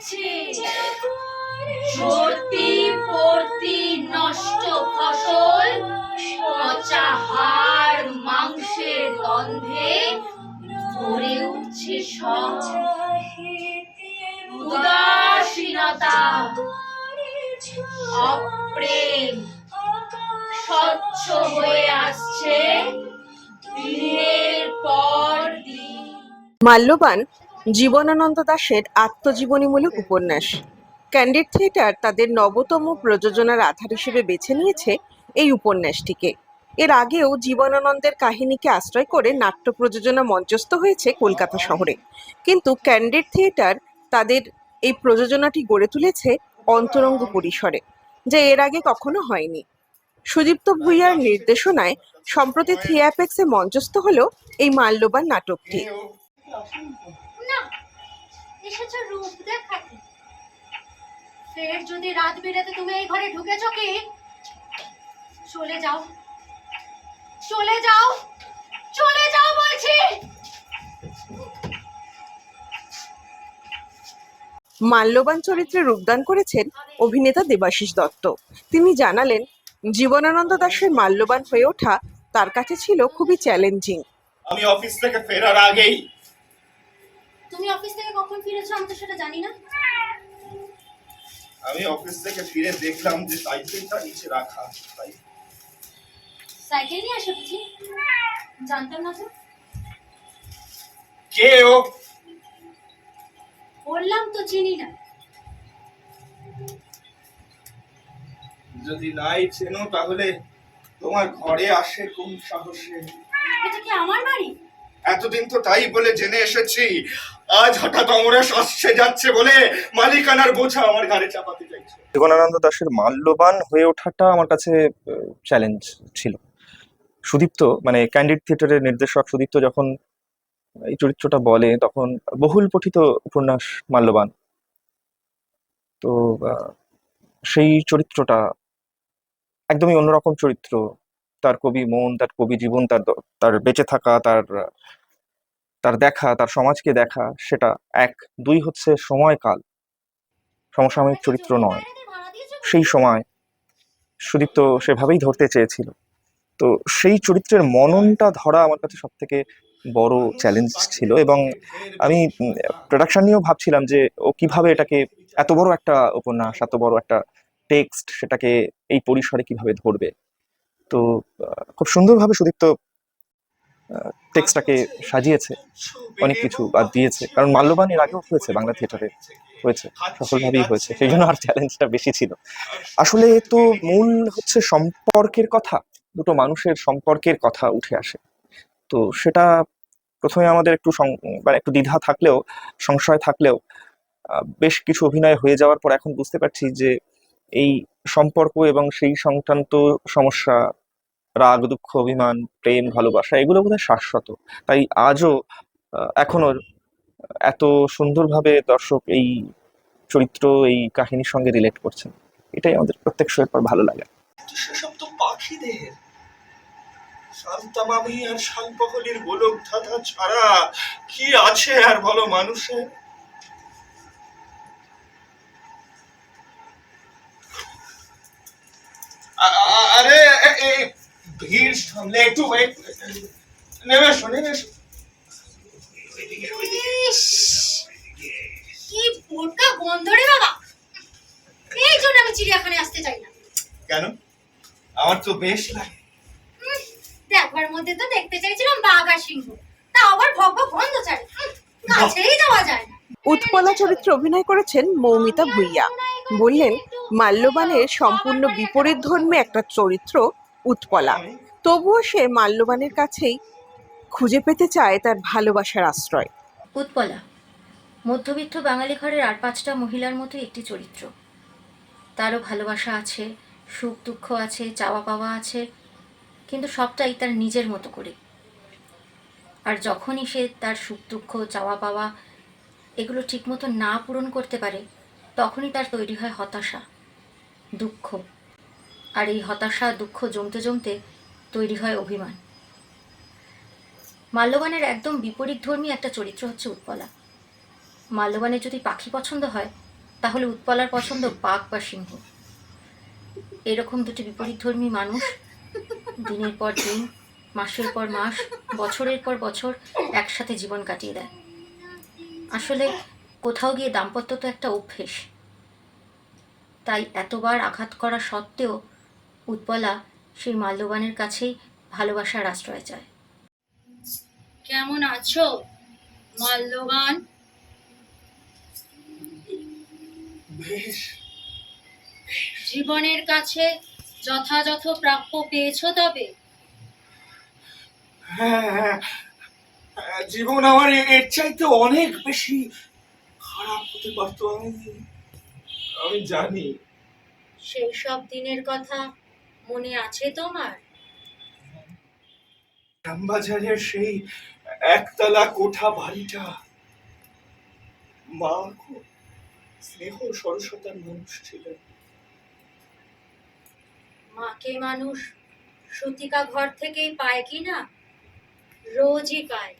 হচ্ছে পর্দি নষ্ট ফসল পচা হাড় মাংসের গন্ধে ভরে উঠছে সব। উদাসীনতা অপ্রেম স্বচ্ছ হয়ে আসছে। দিনের পর দিন। মাল্যবান জীবনানন্দ দাশের আত্মজীবনীমূলক উপন্যাস। ক্যান্ডিড থিয়েটার তাদের নবতম প্রযোজনার আধার হিসেবে বেছে নিয়েছে এই উপন্যাসটিকে। এর আগেও জীবনানন্দের কাহিনীকে আশ্রয় করে নাট্য প্রযোজনা মঞ্চস্থ হয়েছে কলকাতা শহরে। কিন্তু ক্যান্ডিড থিয়েটার তাদের এই প্রযোজনাটি গড়ে তুলেছে অন্তরঙ্গ পরিসরে, যা এর আগে কখনো হয়নি। সুদীপ্ত ভুইয়ার নির্দেশনায় সম্প্রতি থিয়াপেক্সে মঞ্চস্থ হলো এই মাল্যবান নাটকটি। না এসেছ রূপ দেখাতে। ফের যদি রাত বিরাতে তুমি এই ঘরে ঢুকেছ কি? চলে যাও। চলে যাও। চলে যাও বলছি। মাল্যবান চরিত্রে রূপদান করেছেন অভিনেতা দেবাশিস দত্ত। তিনি জানালেন জীবনানন্দ দাশের মাল্যবান হয়ে ওঠা তার কাছে ছিল খুবই চ্যালেঞ্জিং আমি অফিস থেকে ফেরার আগেই তুমি অফিস থেকে কখন ফিরেছো? আমি তো সেটা জানি না। আমি অফিস থেকে ফিরে দেখলাম যে সাইকেলটা নিচে রাখা তাই। সাইকেল নিয়ে আসো বুঝি জানতাম না তো। কে ও? বললাম তো চিনি না। যদি নাই চেনো তাহলে তোমার ঘরে আসে কোন সাহসে? এটা কি আমার বাড়ি? এতদিন তো তাই বলে জেনে এসেছি। আজ হঠাৎ অমরেশ আসছে যাচ্ছে বলে মালিকানার বোঝা আমার ঘাড়ে চাপাতে চাইছে। জীবনানন্দ দাশের মাল্যবান হয়ে ওঠাটা আমার কাছে চ্যালেঞ্জ ছিল। সুদীপ্ত মানে ক্যান্ডিড থিয়েটারের নির্দেশক সুদীপ্ত যখন এই চরিত্রটা বলে, তখন বহুল পঠিত উপন্যাস মাল্যবান। তো সেই চরিত্রটা একদমই অন্যরকম চরিত্র। তার কবি মন, তার কবি জীবন, তার তার বেঁচে থাকা, তার তার দেখা তার সমাজকে দেখা সেটা এক। দুই হচ্ছে সময়কাল। সমসাময়িক চরিত্র নয়। সেই সময় সুদীপ্ত সেভাবেই ধরতে চেয়েছিল। তো সেই চরিত্রের মননটা ধরা আমার কাছে সব থেকে বড় চ্যালেঞ্জ ছিল এবং আমি প্রোডাকশন নিয়েও ভাবছিলাম যে ও কীভাবে এটাকে এত বড় একটা উপন্যাস এত বড় একটা টেক্সট সেটাকে এই পরিসরে কীভাবে ধরবে। তো খুব সুন্দরভাবে সুদীপ্ত টেক্সটটাকে সাজিয়েছে, অনেক কিছু বাদ দিয়েছে। কারণ মাল্যবান এর আগেও হয়েছে, বাংলা থিয়েটারে হয়েছে, সফলভাবেই হয়েছে। সেই জন্য আর চ্যালেঞ্জটা বেশি ছিল। আসলে তো মূল হচ্ছে সম্পর্কের কথা, দুটো মানুষের সম্পর্কের কথা উঠে আসে। তো সেটা প্রথমে আমাদের একটু মানে একটু দ্বিধা থাকলেও, সংশয় থাকলেও বেশ কিছু অভিনয় হয়ে যাওয়ার পর এখন বুঝতে পারছি যে, এই সম্পর্ক এবং সেই সংক্রান্ত সমস্যা রাগ, দুঃখ, অভিমান, প্রেম, ভালোবাসা, এগুলো বোধহয় শাশ্বত। তাই আজও এখনও এত সুন্দরভাবে দর্শক এই চরিত্র, এই কাহিনীর সঙ্গে রিলেট করছেন। এটাই আমাদের প্রত্যেক শোয়ের পর ভালো লাগে। সেসব তো পাখিদের। শান্তামামি আর শালপকলির গোলক ধাঁধা ছাড়া কি আছে আর বলো মানুষের? ভিড় একটু wait, নেমে এসো নেমে এসো। কি বোরকা গন্ধ রে বাবা। এই জন্য আমি চিড়িয়াখানায় আসতে চাই না। কেন? আমার তো বেশ লাগে। দেখবার মধ্যে তো দেখতে চাইছিলাম বাঘ আর সিংহ। তা আবার গন্ধ কাছেই যাওয়া যায় না। উৎপলা চরিত্রে অভিনয় করেছেন মৌমিতা ভুইয়া। বললেন মাল্যবানের সম্পূর্ণ বিপরীত ধর্মী একটা চরিত্র উৎপলা। তবুও সে মাল্যবানের কাছেই খুঁজে পেতে চায় তার ভালোবাসার আশ্রয়। উৎপলা, মধ্যবিত্ত বাঙালি ঘরের আর পাঁচটা মহিলার মতো একটি চরিত্র। তারও ভালোবাসা আছে, সুখ দুঃখ আছে, চাওয়া পাওয়া আছে, কিন্তু সবটাই তার নিজের মতো করে। আর যখনই সে তার সুখ দুঃখ, চাওয়া পাওয়া এগুলো ঠিকমতো না পূরণ করতে পারে, তখনই তার তৈরি হয় হতাশা, দুঃখ। আর এই হতাশা, দুঃখ জমতে জমতে তৈরি হয় অভিমান। মাল্যবানের একদম বিপরীতধর্মী একটা চরিত্র হচ্ছে উৎপলা। মাল্যবানের যদি পাখি পছন্দ হয়, তাহলে উৎপলার পছন্দ বাঘ বা সিংহ। এরকম দুটি বিপরীতধর্মী মানুষ দিনের পর দিন, মাসের পর মাস, বছরের পর বছর একসাথে জীবন কাটিয়ে দেয়। আসলে কোথাও গিয়ে দাম্পত্য তো একটা অভ্যেস। তাই এতবার আঘাত করা সত্ত্বেও উৎপলা সেই মাল্যবানের কাছেই ভালোবাসার আশ্রয় চায়। কেমন আছো মাল্যবান? জীবনের কাছে যথাযথ প্রাপ্য পেয়েছ তবে? হ্যাঁ হ্যাঁ, হ্যাঁ, জীবন আমার এর চাইতে অনেক বেশি খারাপ হতে পারতো আমি আমি জানি। সেই সব দিনের কথা মনে আছে তোমার? শ্যামবাজারের সেই একতলা কোঠা বাড়িটা মা খুব স্নেহ সরসতার মানুষ ছিলেন। মাকে মানুষ সুতিকা ঘর থেকেই পায় কি না? রোজই পায়।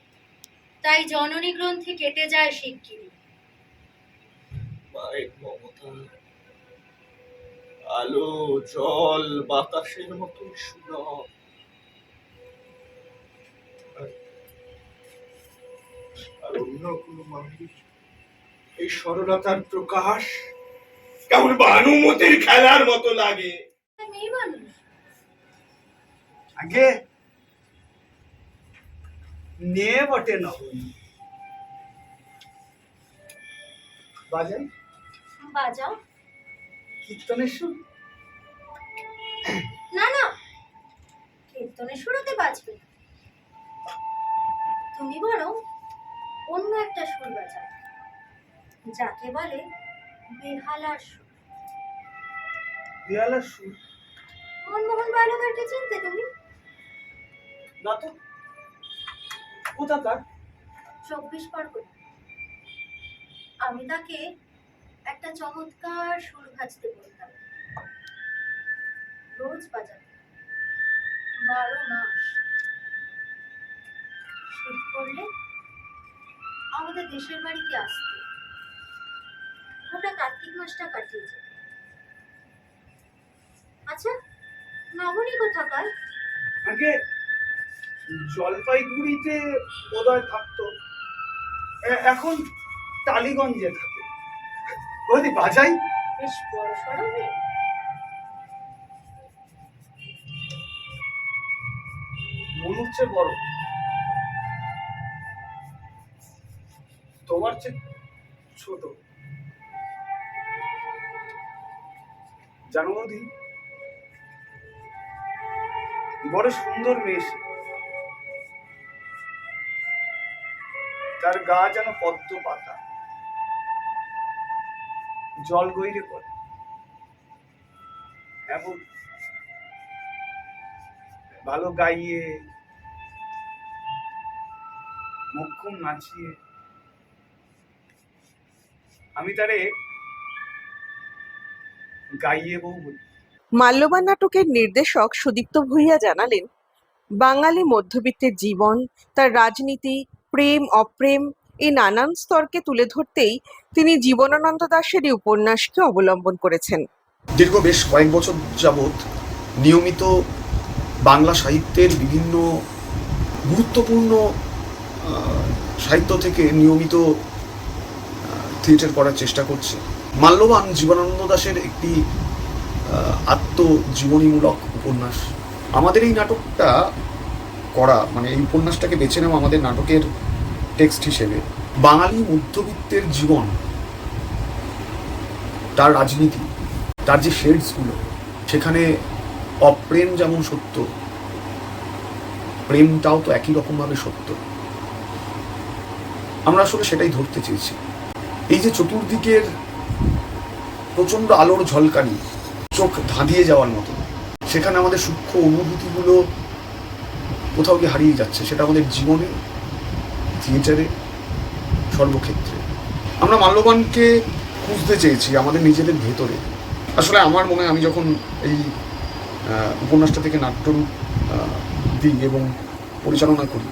তাই জননী গ্রন্থে কেটে যায় শিগগিরই। মায়ের মমতা আলো জল বাতাসের মতো সুলভ আর- অন্য কোনো মানুষ? এই সরলতার প্রকাশ কেমন ভানুমতির খেলার মতো লাগে? আগে নে বটে ন। বাজাই বাজাও। কীর্তনের সুর না না। কীর্তনের সুরতে বাজবে। তুমি বরং অন্য একটা সুর বাজাও যাকে বলে বেহালার সুর। বিয়ালার সুর? মনমোহন বালকারকে চিনতে তুমি? না তো। কোথাকার চব্বিশ পরগনা। আমি তাকে একটা চমৎকার সুর ভাজতে বলতাম। রোজ বাজাতে বারো মাস। শীত পড়লে আমাদের দেশের বাড়িতে ওটা কার্তিক মাসটা কাটিয়ে যেত। আচ্ছা নবনী কোথাকার? আগে জলপাইগুড়িতে বোধহয় থাকতো। এখন টালিগঞ্জে থাকে। বাজাই? বেশ বড় সড়ো মেয়ে মন হচ্ছে বড়। তোমার চেয়ে ছোট। জানো বৌদি বড় সুন্দর মেয়ে। তার গা যেন পদ্ম পাতা। জল গইরে পড়ে। এমন ভালো গাইয়ে মুখ্যম নাচিয়ে আমি তারে গাইয়ে বউ বলি। মাল্যবান নাটকের নির্দেশক সুদীপ্ত ভূঁইয়া জানালেন, বাঙালি মধ্যবিত্তের জীবন, তার রাজনীতি, প্রেম, অপ্রেম এই নানান স্তরকে তুলে ধরতেই তিনি জীবনানন্দ দাশের এই উপন্যাসকে অবলম্বন করেছেন। দীর্ঘ বেশ কয়েক বছর যাবৎ নিয়মিত বাংলা সাহিত্যের বিভিন্ন গুরুত্বপূর্ণ সাহিত্য থেকে নিয়মিত থিয়েটার করার চেষ্টা করছে। মাল্যবান জীবনানন্দ দাশের একটি আত্মজীবনীমূলক উপন্যাস। আমাদের এই নাটকটা করা মানে এই উপন্যাসটাকে বেছে নেওয়া আমাদের নাটকের টেক্সট হিসেবে বাঙালি মধ্যবিত্তের জীবন, তার রাজনীতি, তার যে শেডসগুলো, সেখানে অপ্রেম যেমন সত্য, প্রেমটাও তো একই রকমভাবে সত্য। আমরা আসলে সেটাই ধরতে চেয়েছি। এই যে চতুর্দিকের প্রচণ্ড আলোর ঝলকানি, চোখ ধাঁধিয়ে যাওয়ার মতো, সেখানে আমাদের সূক্ষ্ম অনুভূতিগুলো কোথাও গিয়ে হারিয়ে যাচ্ছে, সেটা আমাদের জীবনে থিয়েটারে সর্বক্ষেত্রে। আমরা মাল্যবানকে খুঁজতে চেয়েছি আমাদের নিজেদের ভেতরে। আসলে আমার মনে হয় আমি যখন এই উপন্যাসটা থেকে নাট্যরূপ দিই এবং পরিচালনা করি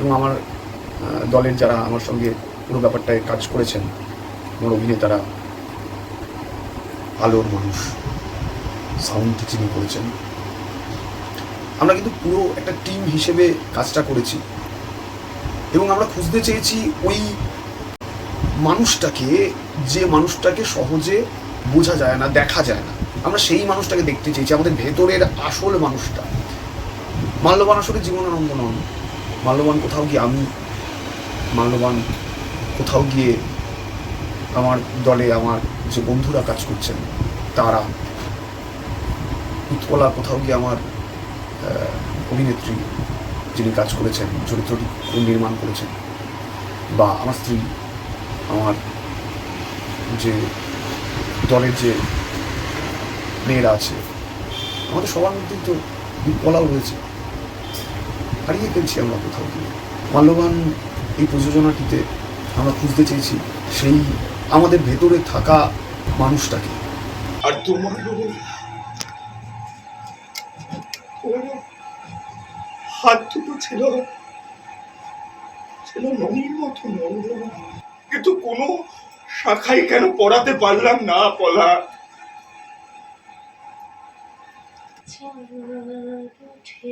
এবং আমার দলের যারা আমার সঙ্গে পুরো ব্যাপারটায় কাজ করেছেন, আমার অভিনেতারা, আলোর মানুষ সাউন্ড যিনি করেছেন। আমরা কিন্তু পুরো একটা টিম হিসেবে কাজটা করেছি। এবং আমরা খুঁজতে চেয়েছি ওই মানুষটাকে, যে মানুষটাকে সহজে বোঝা যায় না, দেখা যায় না। আমরা সেই মানুষটাকে দেখতে চেয়েছি, আমাদের ভেতরের আসল মানুষটা। মাল্যবান আসলে জীবনানন্দ নন। মাল্যবান কোথাও গিয়ে আমি, মাল্যবান কোথাও গিয়ে আমার দলে আমার যে বন্ধুরা কাজ করছেন, তারা। উৎপলা কোথাও গিয়ে আমার অভিনেত্রী। যিনি কাজ করেছেন, চরিত্রটি নির্মাণ করেছেন, বা আমার স্ত্রী, আমার যে দলের যে মেয়েরা আছে, আমাদের সবার মধ্যেই তো উৎপলাও রয়েছে। হারিয়ে ফেলছি আমরা কোথাও গিয়ে। মাল্যবান এই প্রযোজনাটিতে আমরা খুঁজতে চেয়েছি সেই আমাদের ভেতরে থাকা মানুষটাকে। আর তোমারও হাত দুটো ছিল। ছিল নদীর মতো কিন্তু কোনো শাখায় কেন পড়াতে পারলাম না, পলা। Thank ওঠে